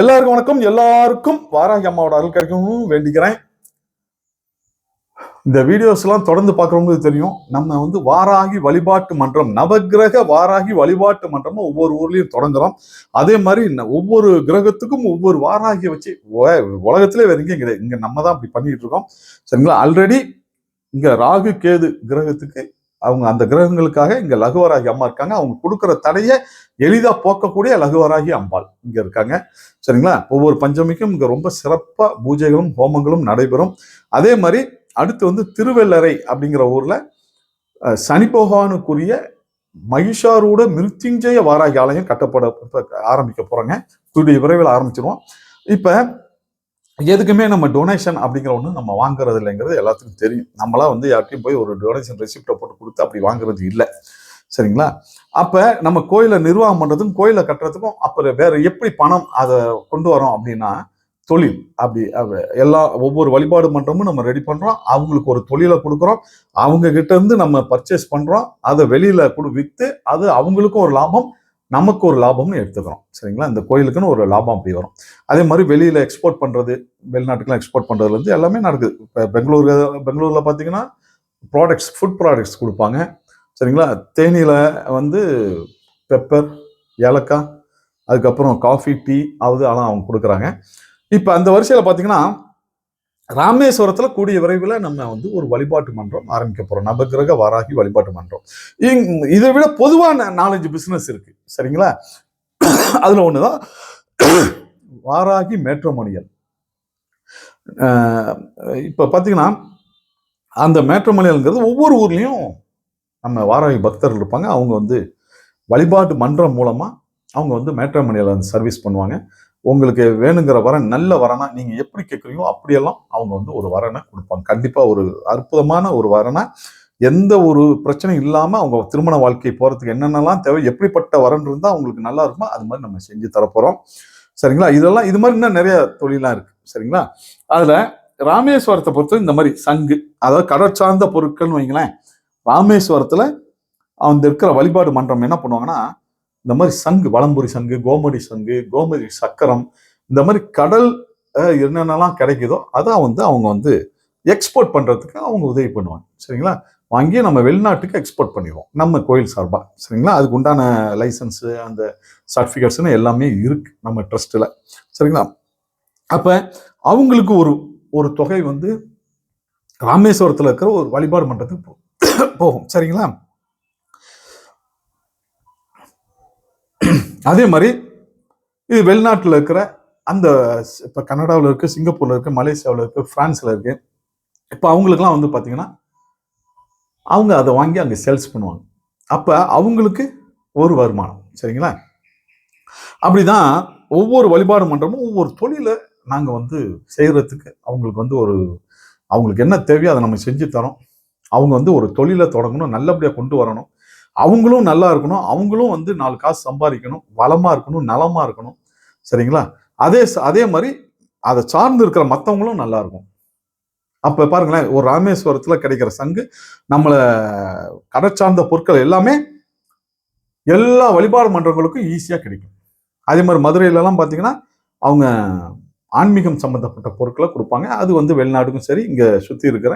எல்லாருக்கும் வணக்கம். எல்லாருக்கும் வாராகி அம்மாவோட அருள் கிடைக்கணும்னு வேண்டிக்கிறேன். இந்த வீடியோஸ் எல்லாம் தொடர்ந்து பார்க்குறவங்களுக்கு தெரியும். நம்ம வந்து வாராகி வழிபாட்டு மன்றம் நவகிரக வாராகி வழிபாட்டு மன்றம்னு ஒவ்வொரு ஊர்லயும் தொடங்குறோம். அதே மாதிரி ஒவ்வொரு கிரகத்துக்கும் ஒவ்வொரு வாராகியை வச்சு உலகத்திலே வேற எங்கேயும் கிடையாது. இங்க நம்ம தான் அப்படி பண்ணிட்டு இருக்கோம். சரிங்களா? ஆல்ரெடி இங்க ராகு கேது கிரகத்துக்கு அவங்க அந்த கிரகங்களுக்காக இங்கே லகுவராகி அம்மா இருக்காங்க. அவங்க கொடுக்குற தடையை எளிதாக போக்கக்கூடிய லகுவராகி அம்பாள் இங்கே இருக்காங்க. சரிங்களா? ஒவ்வொரு பஞ்சமிக்கும் இங்கே ரொம்ப சிறப்பாக பூஜைகளும் ஹோமங்களும் நடைபெறும். அதே மாதிரி அடுத்து வந்து திருவெள்ளரை அப்படிங்கிற ஊரில் சனி பகவானுக்குரிய மகிஷாரூட மிருத்யுஞ்சய வாராகி ஆலயம் கட்டப்பட ஆரம்பிக்க போகிறாங்க கூடிய விரைவில் ஆரம்பிச்சிருவோம். இப்போ எதுக்குமே நம்ம டொனேஷன் அப்படிங்கிற ஒன்று நம்ம வாங்குறது இல்லைங்கிறது எல்லாத்துக்கும் தெரியும். நம்மளாம் வந்து யார்ட்டையும் போய் ஒரு டொனேஷன் ரெசிப்டை போட்டு கொடுத்து அப்படி வாங்குறது இல்லை. சரிங்களா? அப்போ நம்ம கோயிலை நிர்வாகம் பண்ணுறதுக்கும் கோயிலை கட்டுறதுக்கும் அப்புறம் வேற எப்படி பணம் அதை கொண்டு வரோம் அப்படின்னா தொழில் அப்படி எல்லா ஒவ்வொரு வழிபாடு மன்றமும் நம்ம ரெடி பண்ணுறோம் அவங்களுக்கு ஒரு தொழிலை கொடுக்குறோம். அவங்க கிட்ட இருந்து நம்ம பர்ச்சேஸ் பண்ணுறோம் அதை வெளியில் கொடு விற்று அது அவங்களுக்கும் ஒரு லாபம். நமக்கு ஒரு லாபம்னு எடுத்துக்கிறோம். சரிங்களா? இந்த கோயிலுக்குன்னு ஒரு லாபம் அப்படி வரும். அதே மாதிரி வெளியில் எக்ஸ்போர்ட் பண்ணுறது வெளிநாட்டுக்குலாம் எக்ஸ்போர்ட் பண்ணுறதுலேருந்து எல்லாமே நடக்குது. இப்போ பெங்களூர் பெங்களூரில் பார்த்தீங்கன்னா ப்ராடக்ட்ஸ் ஃபுட் ப்ராடக்ட்ஸ் கொடுப்பாங்க. சரிங்களா? தேனியில் வந்து பெப்பர் ஏலக்காய் அதுக்கப்புறம் காஃபி டீ அது அதெல்லாம் அவங்க கொடுக்குறாங்க. இப்போ அந்த வரிசையில் பார்த்தீங்கன்னா ராமேஸ்வரத்தில் கூடிய விரைவில் நம்ம வந்து ஒரு வழிபாட்டு மன்றம் ஆரம்பிக்க போகிறோம் நவகிரக வாராகி வழிபாட்டு மன்றம். இங்- இதை விட பொதுவான நாலஞ்சு பிஸ்னஸ் இருக்குது சரிங்களா? அதில் ஒன்று தான் வாராகி மேட்ரோமோனியல். இப்போ பார்த்தீங்கன்னா அந்த மேட்ரோமோனியல்ங்கிறது ஒவ்வொரு ஊர்லேயும் நம்ம வாராகி பக்தர்கள் இருப்பாங்க. அவங்க வந்து வழிபாட்டு மன்றம் மூலமாக அவங்க வந்து மேட்ரோமோனியல் வந்து சர்வீஸ் பண்ணுவாங்க. உங்களுக்கு வேணுங்கிற வரன் நல்ல வரனா நீங்கள் எப்படி கேட்குறீங்களோ அப்படியெல்லாம் அவங்க வந்து ஒரு வரனை கொடுப்பாங்க. கண்டிப்பாக ஒரு அற்புதமான ஒரு வரனை எந்த ஒரு பிரச்சனையும் இல்லாமல் அவங்க திருமண வாழ்க்கை போகிறதுக்கு என்னென்னலாம் தேவை எப்படிப்பட்ட வரன் இருந்தால் அவங்களுக்கு நல்லா இருக்குமோ அது மாதிரி நம்ம செஞ்சு தரப்போகிறோம் சரிங்களா? இதெல்லாம் இது மாதிரி இன்னும் நிறைய தொழிலாம் இருக்கு. சரிங்களா? அதில் ராமேஸ்வரத்தை பொறுத்தவரை இந்த மாதிரி சங்கு அதாவது கடற் சார்ந்த பொருட்கள்னு வைங்களேன் ராமேஸ்வரத்தில் அந்த இருக்கிற வழிபாடு மன்றம் என்ன பண்ணுவாங்கன்னா இந்த மாதிரி சங்கு வளம்புரி சங்கு கோமடி சங்கு கோமதி சக்கரம் இந்த மாதிரி கடல் என்னென்னலாம் கிடைக்குதோ அதை வந்து அவங்க வந்து எக்ஸ்போர்ட் பண்ணுறதுக்கு அவங்க உதவி பண்ணுவாங்க. சரிங்களா? வாங்கி நம்ம வெளிநாட்டுக்கு எக்ஸ்போர்ட் பண்ணிடுவோம். நம்ம கோயில் சார்பாக சரிங்களா? அதுக்கு உண்டான லைசன்ஸு அந்த சர்டிஃபிகேட்ஸ்னு எல்லாமே இருக்குது நம்ம ட்ரஸ்ட்டில் சரிங்களா? அப்போ அவங்களுக்கு ஒரு ஒரு தொகை வந்து ராமேஸ்வரத்தில் இருக்கிற ஒரு வழிபாடு மன்றத்துக்கு போ- போகும். சரிங்களா? அதே மாதிரி இது வெளிநாட்டில் இருக்கிற அந்த இப்போ கனடாவில் இருக்குது சிங்கப்பூரில் இருக்குது மலேசியாவில் இருக்குது ஃப்ரான்ஸில் இருக்குது இப்போ அவங்களுக்குலாம் வந்து பார்த்தீங்கன்னா அவங்க அதை வாங்கி அங்கே சேல்ஸ் பண்ணுவாங்க. அப்போ அவங்களுக்கு ஒரு வருமானம் சரிங்களா? அப்படிதான் ஒவ்வொரு வழிபாடு மன்றமும் ஒவ்வொரு தொழிலை நாங்கள் வந்து செய்கிறதுக்கு அவங்களுக்கு வந்து ஒரு அவங்களுக்கு என்ன தேவையோ அதை நம்ம செஞ்சு தரோம். அவங்க வந்து ஒரு தொழிலை தொடங்கணும் நல்லபடியாக கொண்டு வரணும். அவங்களும் நல்லா இருக்கணும். அவங்களும் வந்து நாலு காசு சம்பாதிக்கணும். வளமாக இருக்கணும். நலமாக இருக்கணும். சரிங்களா? அதே அதே மாதிரி அதை சார்ந்து இருக்கிற மற்றவங்களும் நல்லா இருக்கும். அப்போ பாருங்களேன் ஒரு ராமேஸ்வரத்தில் கிடைக்கிற சங்கு நம்மளை கடை சார்ந்த பொருட்கள் எல்லாமே எல்லா வழிபாடு மன்றங்களுக்கும் ஈஸியாக கிடைக்கும். அதே மாதிரி மதுரையிலலாம் பார்த்தீங்கன்னா அவங்க ஆன்மீகம் சம்மந்தப்பட்ட பொருட்களை கொடுப்பாங்க. அது வந்து வெளிநாட்டுக்கும் சரி இங்கே சுற்றி இருக்கிற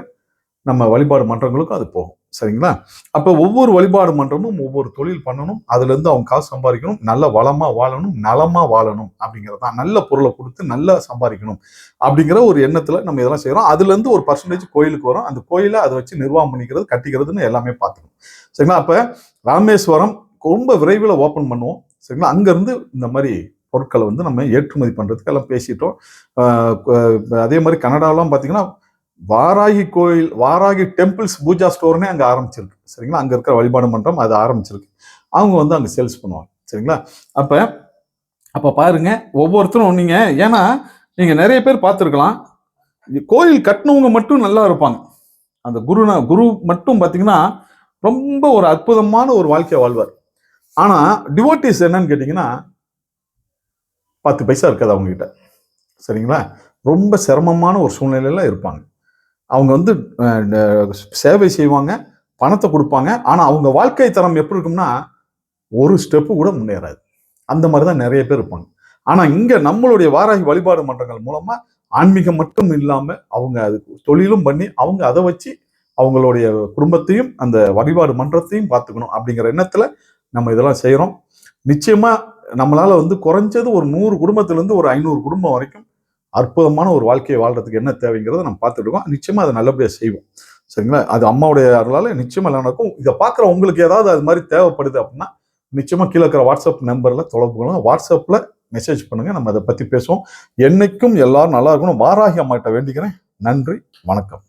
நம்ம வழிபாடு மன்றங்களுக்கும் அது போகும். சரிங்களா? அப்போ ஒவ்வொரு வழிபாடு மன்றமும் ஒவ்வொரு தொழில் பண்ணணும். அதுலேருந்து அவங்க காசு சம்பாதிக்கணும். நல்ல வளமாக வாழணும் நலமாக வாழணும் அப்படிங்கிறது தான். நல்ல பொருளை கொடுத்து நல்லா சம்பாதிக்கணும் அப்படிங்கிற ஒரு எண்ணத்தில் நம்ம இதெல்லாம் செய்கிறோம் அதுலேருந்து ஒரு பர்சன்டேஜ் கோயிலுக்கு வரும். அந்த கோயிலை அதை வச்சு நிர்வாகம் பண்ணிக்கிறது கட்டிக்கிறதுன்னு எல்லாமே பார்த்துக்கணும். சரிங்களா? அப்போ ராமேஸ்வரம் ரொம்ப விரைவில் ஓப்பன் பண்ணுவோம். சரிங்களா? அங்கேருந்து இந்த மாதிரி பொருட்களை வந்து நம்ம ஏற்றுமதி பண்ணுறதுக்கு எல்லாம் பேசிட்டோம். அதே மாதிரி கனடாலாம் பார்த்தீங்கன்னா வாராகி கோயில் வாராகி டெம்பிள்ஸ் பூஜா ஸ்டோர்னே அங்கே ஆரம்பிச்சிருக்கு. சரிங்களா? அங்கே இருக்கிற வழிபாடு மன்றம் அது ஆரம்பிச்சிருக்கு. அவங்க வந்து அங்கே சேல்ஸ் பண்ணுவாங்க. சரிங்களா? அப்போ அப்போ பாருங்க ஒவ்வொருத்தரும் நீங்கள் ஏன்னா நீங்கள் நிறைய பேர் பார்த்துருக்கலாம். கோயில் கட்டினவங்க மட்டும் நல்லா இருப்பாங்க. அந்த குருனா குரு மட்டும் பார்த்தீங்கன்னா ரொம்ப ஒரு அற்புதமான ஒரு வாழ்க்கையை வாழ்வார். ஆனால் டிவோட்டிஸ் என்னன்னு கேட்டிங்கன்னா பத்து பைசா இருக்காது அவங்கக்கிட்ட சரிங்களா? ரொம்ப சிரமமான ஒரு சூழ்நிலையில இருப்பாங்க. அவங்க வந்து சேவை செய்வாங்க பணத்தை கொடுப்பாங்க. ஆனால் அவங்க வாழ்க்கை தரம் எப்படி இருக்கும்னா ஒரு ஸ்டெப்பு கூட முன்னேறாது. அந்த மாதிரி தான் நிறைய பேர் இருப்பாங்க. ஆனால் இங்கே நம்மளுடைய வாராகி வழிபாடு மன்றங்கள் மூலமாக ஆன்மீகம் மட்டும் இல்லாமல் அவங்க அது தொழிலும் பண்ணி அவங்க அதை வச்சு அவங்களுடைய குடும்பத்தையும் அந்த வழிபாடு மன்றத்தையும் பார்த்துக்கணும் அப்படிங்கிற எண்ணத்தில் நம்ம இதெல்லாம் செய்கிறோம் நிச்சயமாக நம்மளால் வந்து குறைஞ்சது ஒரு நூறு குடும்பத்திலேருந்து ஒரு ஐநூறு குடும்பம் வரைக்கும் அற்புதமான ஒரு வாழ்க்கையை வாழ்றதுக்கு என்ன தேவைங்கிறத நம்ம பார்த்துட்டு இருக்கோம். அதை நல்லபடியாக செய்வோம். சரிங்களா? அது அம்மாவுடைய அருளால் நிச்சயமாக எல்லாம் நடக்கும். இதை பார்க்குற உங்களுக்கு ஏதாவது அது மாதிரி தேவைப்படுது அப்படின்னா நிச்சயமாக கீழே இருக்கிற வாட்ஸ்அப் நம்பரில் தொடர்பு கொள்ளுங்க. வாட்ஸ்அப்பில் மெசேஜ் பண்ணுங்கள் நம்ம அதை பற்றி பேசுவோம். என்றைக்கும் எல்லாரும் நல்லா இருக்கணும். வாராகி அம்மாட்ட வேண்டிக்கிறேன். நன்றி. வணக்கம்.